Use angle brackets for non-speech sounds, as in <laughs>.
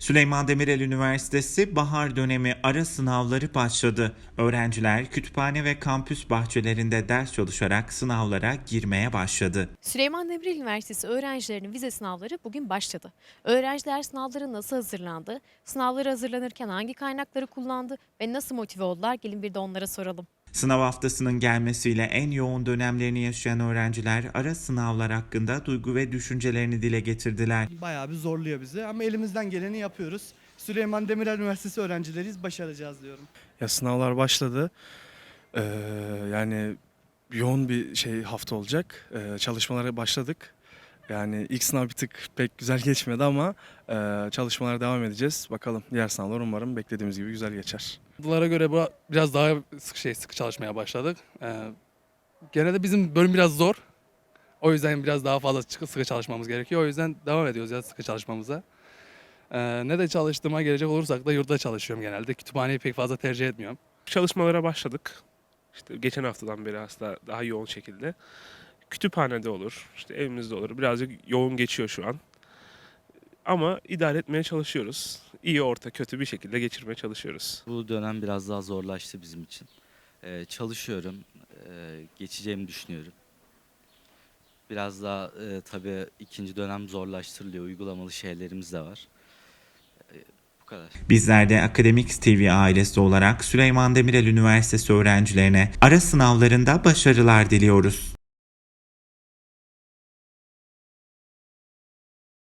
Süleyman Demirel Üniversitesi bahar dönemi ara sınavları başladı. Öğrenciler kütüphane ve kampüs bahçelerinde ders çalışarak sınavlara girmeye başladı. Süleyman Demirel Üniversitesi öğrencilerinin vize sınavları bugün başladı. Öğrenciler sınavlara nasıl hazırlandı, sınavlara hazırlanırken hangi kaynakları kullandı ve nasıl motive oldular gelin bir de onlara soralım. Sınav haftasının gelmesiyle en yoğun dönemlerini yaşayan öğrenciler ara sınavlar hakkında duygu ve düşüncelerini dile getirdiler. Bayağı bir zorluyor bizi ama elimizden geleni yapıyoruz. Süleyman Demirel Üniversitesi öğrencileriyiz, başaracağız diyorum. Ya sınavlar başladı. Ee, yani yoğun bir şey hafta olacak. Ee, çalışmalara başladık. Yani ilk sınav bir tık pek güzel <laughs> geçmedi ama e, çalışmalara devam edeceğiz. Bakalım diğer sınavlar umarım beklediğimiz gibi güzel geçer. Bunlara göre bu- biraz daha sık şey sıkı çalışmaya başladık. Ee, gene de bizim bölüm biraz zor. O yüzden biraz daha fazla sıkı sıkı çalışmamız gerekiyor. O yüzden devam ediyoruz ya sıkı çalışmamıza. Ee, ne de çalıştığıma gelecek olursak da yurtta çalışıyorum genelde. Kütüphaneyi pek fazla tercih etmiyorum. çalışmalara başladık. İşte geçen haftadan beri aslında daha yoğun şekilde. Kütüphanede olur, işte evimizde olur. Birazcık yoğun geçiyor şu an. Ama idare etmeye çalışıyoruz. İyi orta kötü bir şekilde geçirmeye çalışıyoruz. Bu dönem biraz daha zorlaştı bizim için. Ee, çalışıyorum, ee, geçeceğimi düşünüyorum. Biraz daha e, tabii ikinci dönem zorlaştırılıyor, uygulamalı şeylerimiz de var. Ee, bu kadar. Bizler de Akademik TV ailesi olarak Süleyman Demirel Üniversitesi öğrencilerine ara sınavlarında başarılar diliyoruz.